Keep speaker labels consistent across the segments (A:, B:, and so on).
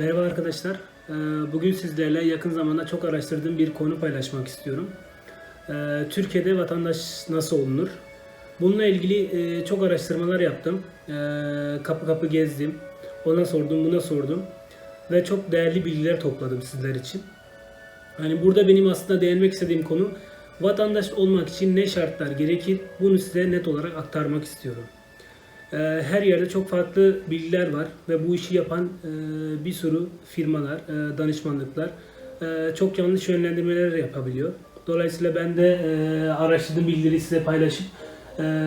A: Merhaba arkadaşlar. Ee, Bugün sizlerle yakın zamanda çok araştırdığım bir konu paylaşmak istiyorum. Ee, Türkiye'de vatandaş nasıl olunur? Bununla ilgili e, çok araştırmalar yaptım. Ee, Kapı kapı gezdim. Ona sordum, buna sordum. Ve çok değerli bilgiler topladım sizler için. Hani burada benim aslında değinmek istediğim konu vatandaş olmak için ne şartlar gerekir? Bunu size net olarak aktarmak istiyorum. Ee, Her yerde çok farklı bilgiler var ve bu işi yapan e, bir sürü firmalar, e, danışmanlıklar e, çok yanlış yönlendirmeler yapabiliyor. Dolayısıyla ben de araştırdığım bilgileri size paylaşıp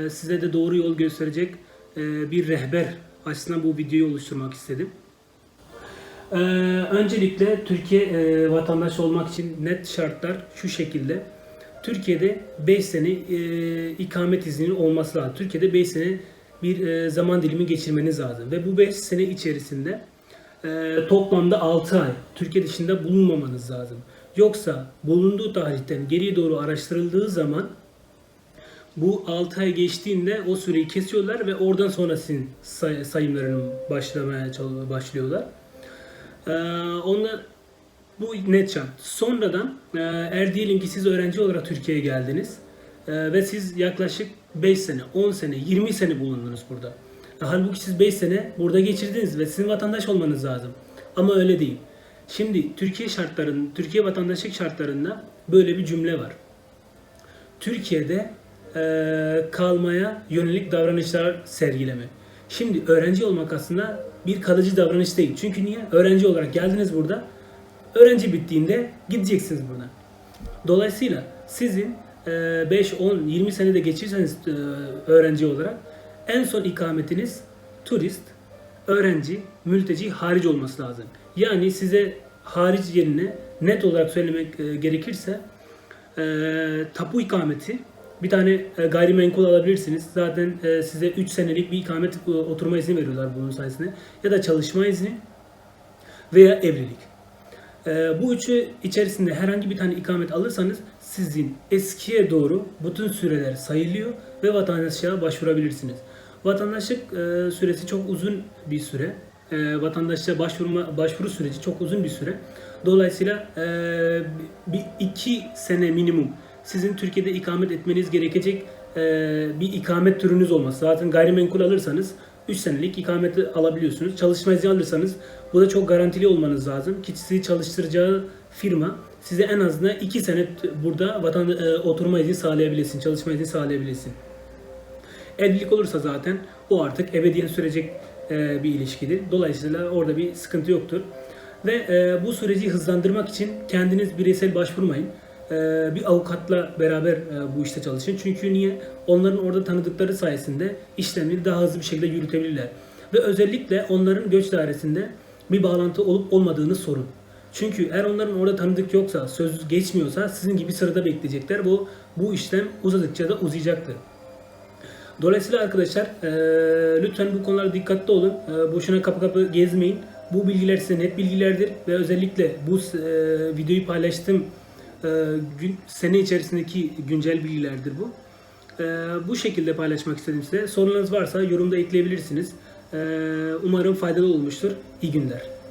A: size de doğru yol gösterecek bir rehber açısından bu videoyu oluşturmak istedim. Öncelikle Türkiye vatandaşı olmak için net şartlar şu şekilde. Türkiye'de 5 sene ikamet izni olması lazım. Türkiye'de 5 sene bir e, zaman dilimi geçirmeniz lazım. Ve bu 5 sene içerisinde e, toplamda 6 ay Türkiye dışında bulunmamanız lazım. Yoksa bulunduğu tarihten geriye doğru araştırıldığı zaman bu 6 ay geçtiğinde o süreyi kesiyorlar ve oradan sonra sizin say- sayımlarını başlamaya başlıyorlar. Ee, onlar bu net şart. Sonradan e, eğer diyelim ki siz öğrenci olarak Türkiye'ye geldiniz e, ve siz yaklaşık 5 sene, 10 sene, 20 sene bulundunuz burada. Halbuki siz 5 sene burada geçirdiniz ve sizin vatandaş olmanız lazım. Ama öyle değil. Şimdi Türkiye şartlarının, Türkiye vatandaşlık şartlarında böyle bir cümle var. Türkiye'de e, kalmaya yönelik davranışlar sergileme. Şimdi öğrenci olmak aslında bir kalıcı davranış değil. Çünkü niye? Öğrenci olarak geldiniz burada. Öğrenci bittiğinde gideceksiniz buradan. Dolayısıyla sizin 5, 10, 20 senede geçirseniz e, öğrenci olarak en son ikametiniz turist, öğrenci, mülteci hariç olması lazım. Yani size hariç yerine net olarak söylemek e, gerekirse e, tapu ikameti bir tane gayrimenkul alabilirsiniz. Zaten size 3 senelik bir ikamet oturma izni veriyorlar bunun sayesinde. Ya da çalışma izni veya evlilik. Bu üçü içerisinde herhangi bir tane ikamet alırsanız sizin eskiye doğru bütün süreler sayılıyor ve vatandaşlığa başvurabilirsiniz. Vatandaşlık e, süresi çok uzun bir süre. E, vatandaşlığa başvurma başvuru süreci çok uzun bir süre. Dolayısıyla e, bir iki sene minimum sizin Türkiye'de ikamet etmeniz gerekecek e, bir ikamet türünüz olması. Zaten gayrimenkul alırsanız 3 senelik ikameti alabiliyorsunuz. Çalışma izni alırsanız bu da çok garantili olmanız lazım ki sizi çalıştıracağı firma size en azından 2 sene burada vatan e, oturma izni sağlayabilsin, çalışma izni sağlayabilsin. Evlilik olursa zaten o artık ebediyen sürecek e, bir ilişkidir. Dolayısıyla orada bir sıkıntı yoktur. Ve e, bu süreci hızlandırmak için kendiniz bireysel başvurmayın. E, bir avukatla beraber e, bu işte çalışın. Çünkü niye? Onların orada tanıdıkları sayesinde işlemleri daha hızlı bir şekilde yürütebilirler. Ve özellikle onların göç dairesinde bir bağlantı olup olmadığını sorun. Çünkü eğer onların orada tanıdık yoksa, söz geçmiyorsa sizin gibi sırada bekleyecekler. Bu bu işlem uzadıkça da uzayacaktır. Dolayısıyla arkadaşlar e, lütfen bu konulara dikkatli olun. E, boşuna kapı kapı gezmeyin. Bu bilgiler size net bilgilerdir ve özellikle bu e, videoyu paylaştığım gün, sene içerisindeki güncel bilgilerdir bu. E, bu şekilde paylaşmak istedim size. Sorunlarınız varsa yorumda ekleyebilirsiniz. E, umarım faydalı olmuştur. İyi günler.